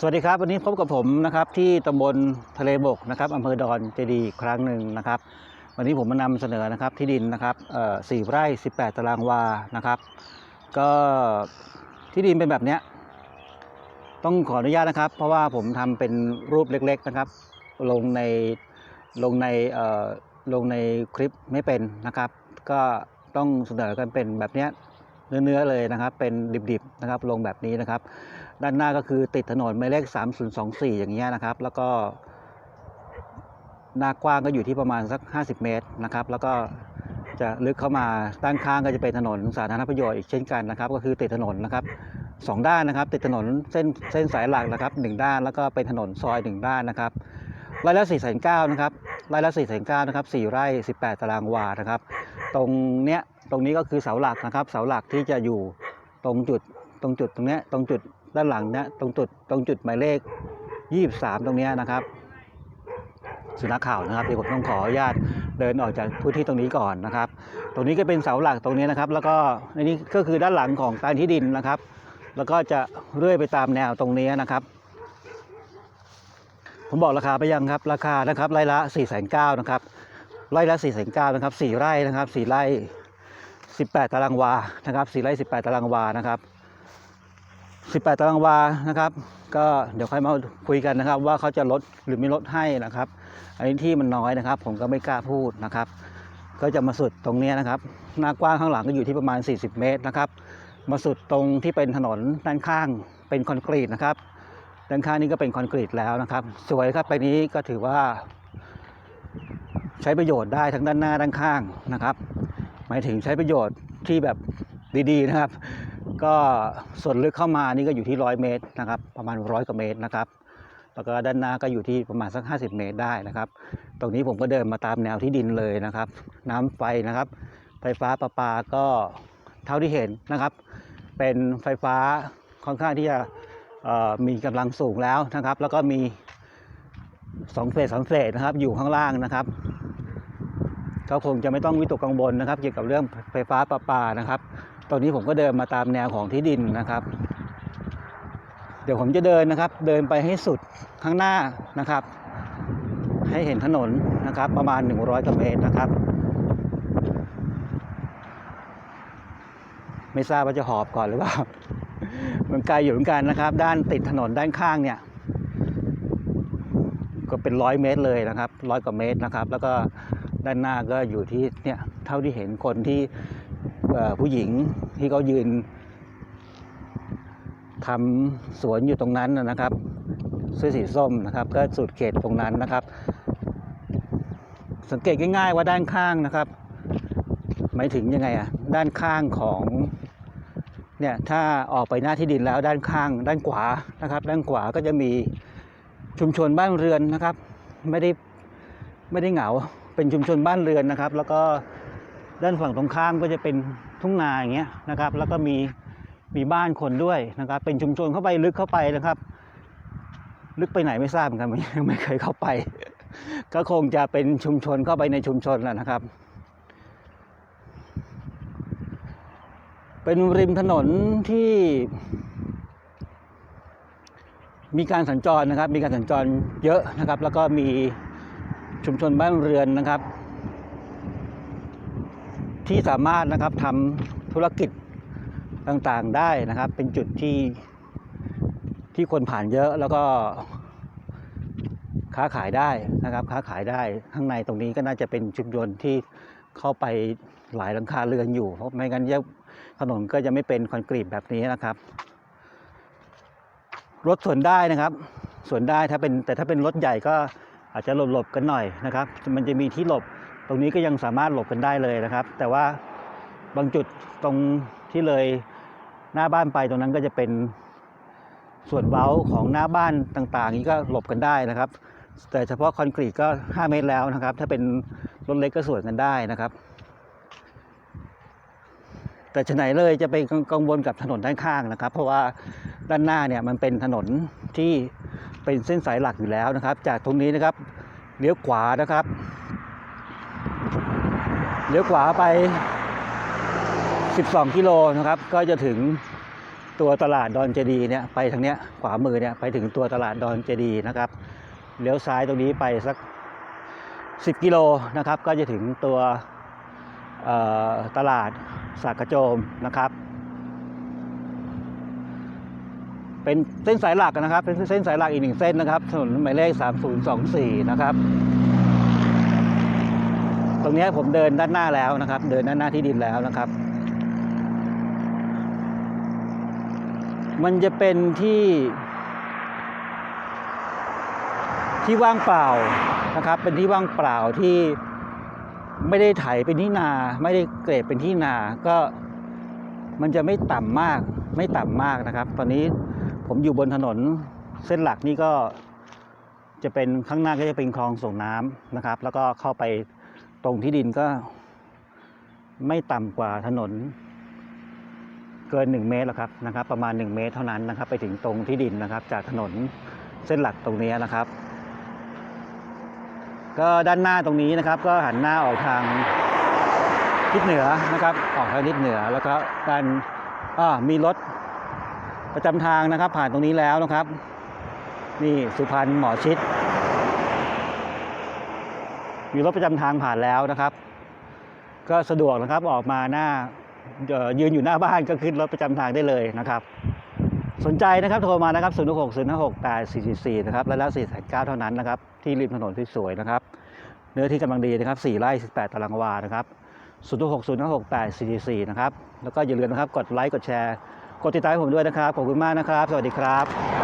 สวัสดีครับ วันนี้พบกับผมนะครับที่ตำบลทะเลบกนะครับอำเภอดอนเจดีอีกครั้งหนึ่งนะครับ วันนี้ผมมานำเสนอนะครับที่ดินนะครับสี่ไร่ 18 ตารางวานะครับ ก็ที่ดินเป็นแบบเนี้ยต้องขออนุญาตนะครับ เพราะว่าผมทำเป็นรูปเล็กๆนะครับ ลงในลงในลงในคลิปไม่เป็นนะครับ ก็ต้องเสนอกันเป็นแบบเนี้ย เนื้อๆเลยนะครับ เป็นดิบๆนะครับ ลงแบบนี้นะครับ ด้านหน้าก็คือติดถนนหมายเลข 3024 อย่างเงี้ยนะครับ แล้วก็หน้ากว้างก็อยู่ที่ประมาณสัก 50 เมตรนะครับ แล้วก็จะลึกเข้ามาด้านข้างก็จะเป็นถนนสาธารณประโยชน์อีกเช่นกันนะครับ ก็คือติดถนนนะครับสองด้านนะครับ ติดถนนเส้นเส้นสายหลักนะครับหนึ่งด้านแล้วก็เป็นถนนซอยหนึ่งด้านนะครับไร่ละ4 9 0 0นะครับไร่ละ4 9 0 0นะครับ4ไร่18ตารางวานะครับ ตรงเนี้ย ตรงนี้ก็คือเสาหลักนะครับ เสาหลักที่จะอยู่ตรงจุดตรงจุดตรงนี้ตรงจุดด้านหลังเนี้ยตรงจุดตรงจุดหมายเลข 23 ตรงนี้นะครับสุนัขข่าวนะครับเดี๋ยวผมต้องขออนุญาตเดินออกจากพื้นที่ตรงนี้ก่อนนะครับ ตรงนี้ก็เป็นเสาหลักตรงนี้นะครับ แล้วก็อันนี้ก็คือด้านหลังของใต้ที่ดินนะครับ แล้วก็จะเรื่อยไปตามแนวตรงนี้นะครับ ผมบอกราคาไปยังครับราคานะครับไร่ละ4 9 0 0 0นเก้านะครับไร่ละ4 9 0 0 0นะครับ4ไร่นะครับ4ไร่ 18 ตารางวานะครับ4ไร่18 ตารางวานะครับ18 ตารางวานะครับ ก็เดี๋ยวค่อยมาคุยกันนะครับ ว่าเขาจะลดหรือไม่ลดให้นะครับ อันนี้ที่มันน้อยนะครับ ผมก็ไม่กล้าพูดนะครับ ก็จะมาสุดตรงเนี้ยนะครับ หน้ากว้างข้างหลังก็อยู่ที่ประมาณ 40 เมตรนะครับ มาสุดตรงที่เป็นถนนด้านข้างเป็นคอนกรีตนะครับ ด้านข้างนี้ก็เป็นคอนกรีตแล้วนะครับ สวยครับไปนี้ก็ถือว่า ใช้ประโยชน์ได้ทั้งด้านหน้าด้านข้างนะครับ หมายถึงใช้ประโยชน์ที่แบบดีๆนะครับ ก็ส่วนลึกเข้ามานี่ก็อยู่ที่ร้อยเมตรนะครับ ประมาณร้อยกว่าเมตรนะครับ แล้วก็ด้านหน้าก็อยู่ที่ประมาณสัก 50 เมตรได้นะครับ ตรงนี้ผมก็เดินมาตามแนวที่ดินเลยนะครับ น้ำไฟนะครับ ไฟฟ้าประปาก็เท่าที่เห็นนะครับ เป็นไฟฟ้าค่อนข้างที่จะมีกำลังสูงแล้วนะครับ แล้วก็มีสองเฟสสเฟสนะครับ อยู่ข้างล่างนะครับ ก็คงจะไม่ต้องวิตกกังวลนะครับ เกี่ยวกับเรื่องไฟฟ้าประปานะครับ ตอนนี้ผมก็เดินมาตามแนวของที่ดินนะครับ เดี๋ยวผมจะเดินนะครับ เดินไปให้สุดข้างหน้านะครับ ให้เห็นถนนนะครับ ประมาณ 100กว่าเมตรนะครับ ไม่ทราบว่าจะหอบก่อนหรือเปล่ามันไกลอยู่เหมือนกันนะครับ ด้านติดถนนด้านข้างเนี่ยก็เป็นร้อยเมตรเลยนะครับร้อยกว่าเมตรนะครับ แล้วก็ ด้านหน้าก็อยู่ที่เนี่ยเท่าที่เห็นคนที่ผู้หญิงที่เขายืนทำสวนอยู่ตรงนั้นนะนะครับเสื้อสีส้มนะครับ ก็สุดเขตตรงนั้นนะครับ สังเกตง่ายๆว่าด้านข้างนะครับหมายถึงยังไงอะด้านข้างของเนี่ยถ้าออกไปหน้าที่ดินแล้วด้านข้างด้านขวานะครับ ด้านขวาก็จะมีชุมชนบ้านเรือนนะครับ ไม่ได้ไม่ได้เหงา เป็นชุมชนบ้านเรือนนะครับ แล้วก็ด้านฝั่งตรงข้ามก็จะเป็นทุ่งนาอย่างเงี้ยนะครับ แล้วก็มีมีบ้านคนด้วยนะครับ เป็นชุมชนเข้าไปลึกเข้าไปนะครับ ลึกไปไหนไม่ทราบเหมือนกันไม่เคยเข้าไป ก็คงจะเป็นชุมชนเข้าไปในชุมชนแหละนะครับ เป็นริมถนนที่มีการสัญจรนะครับ มีการสัญจรเยอะนะครับ แล้วก็มี ชุมชนบ้านเรือนนะครับ ที่สามารถนะครับทำธุรกิจต่างๆได้นะครับ เป็นจุดที่ที่คนผ่านเยอะแล้วก็ค้าขายได้นะครับ ค้าขายได้ข้างในตรงนี้ก็น่าจะเป็นชุมชนที่เข้าไปหลายหลังคาเรือนอยู่ เพราะไม่งั้นเยถนนก็จะไม่เป็นคอนกรีตแบบนี้นะครับ รถส่วนได้นะครับ ส่วนได้ถ้าเป็นแต่ถ้าเป็นรถใหญ่ก็ อาจจะหลบๆกันหน่อยนะครับ มันจะมีที่หลบตรงนี้ก็ยังสามารถหลบกันได้เลยนะครับ แต่ว่าบางจุดตรงที่เลยหน้าบ้านไปตรงนั้นก็จะเป็นส่วนเว้าของหน้าบ้านต่างๆ นี้ก็หลบกันได้นะครับ แต่เฉพาะคอนกรีตก็ 5 เมตรแล้วนะครับ ถ้าเป็นรถเล็กก็สวนกันได้นะครับ แต่ฉะไหนเลยจะไปกังวลกับถนนด้านข้างนะครับ เพราะว่าด้านหน้าเนี่ยมันเป็นถนนที่ เป็นเส้นสายหลักอยู่แล้วนะครับ จากตรงนี้นะครับเลี้ยวขวานะครับเลี้ยวขวาไป 12 กิโลนะครับ ก็จะถึงตัวตลาดดอนเจดีเนี่ยไปทางเนี้ยขวามือเนี่ยไปถึงตัวตลาดดอนเจดีนะครับเลี้ยวซ้ายตรงนี้ไปสัก 10 กิโลนะครับ ก็จะถึงตัวตลาดสากระโจมนะครับ เป็นเส้นสายหลักนะครับ เป็นเส้นสายหลักอีกหนึ่งเส้นนะครับถนนหมายเลข 3024 นะครับ ตรงนี้ผมเดินด้านหน้าแล้วนะครับ เดินด้านหน้าที่ดินแล้วนะครับ มันจะเป็นที่ ที่ว่างเปล่านะครับ เป็นที่ว่างเปล่าที่ไม่ได้ไถเป็นที่นา ไม่ได้เกรดเป็นที่นาก็มันจะไม่ต่ำมาก ไม่ต่ำมากนะครับ ตอนนี้ ผมอยู่บนถนนเส้นหลักนี่ก็จะเป็นข้างหน้าก็จะเป็นคลองส่งน้ำนะครับ แล้วก็เข้าไปตรงที่ดินก็ ไม่ต่ำกว่าถนน เกิน 1 เมตรแล้วครับนะครับ ประมาณ 1 เมตรเท่านั้นนะครับ ไปถึงตรงที่ดินนะครับ จากถนนเส้นหลักตรงนี้นะครับ ก็ด้านหน้าตรงนี้นะครับ ก็หันหน้าออกทางทิศเหนือนะครับ ออกทางทิศเหนือแล้วก็การมีรถ ประจำทางนะครับ ผ่านตรงนี้แล้วนะครับ นี่สุพรรณหมอชิด มีรถประจำทางผ่านแล้วนะครับ ก็สะดวกนะครับออกมาหน้ายืนอยู่หน้าบ้านก็ขึ้นรถประจำทางได้เลยนะครับ สนใจนะครับโทรมานะครับ 0 6 0 5 6 8 4 4 4นะครับและแล้ว4 9เท่านั้นนะครับ ที่ริมถนนที่สวยนะครับ เนื้อที่กำลังดีนะครับ 4 ไร่ 18 ตารางวานะครับ 0 6 0 5 6 844นะครับ แล้วก็อย่าลืมนะครับ กดไลค์ กดแชร์ กดติดตามให้ผมด้วยนะครับ ขอบคุณมากนะครับ สวัสดีครับ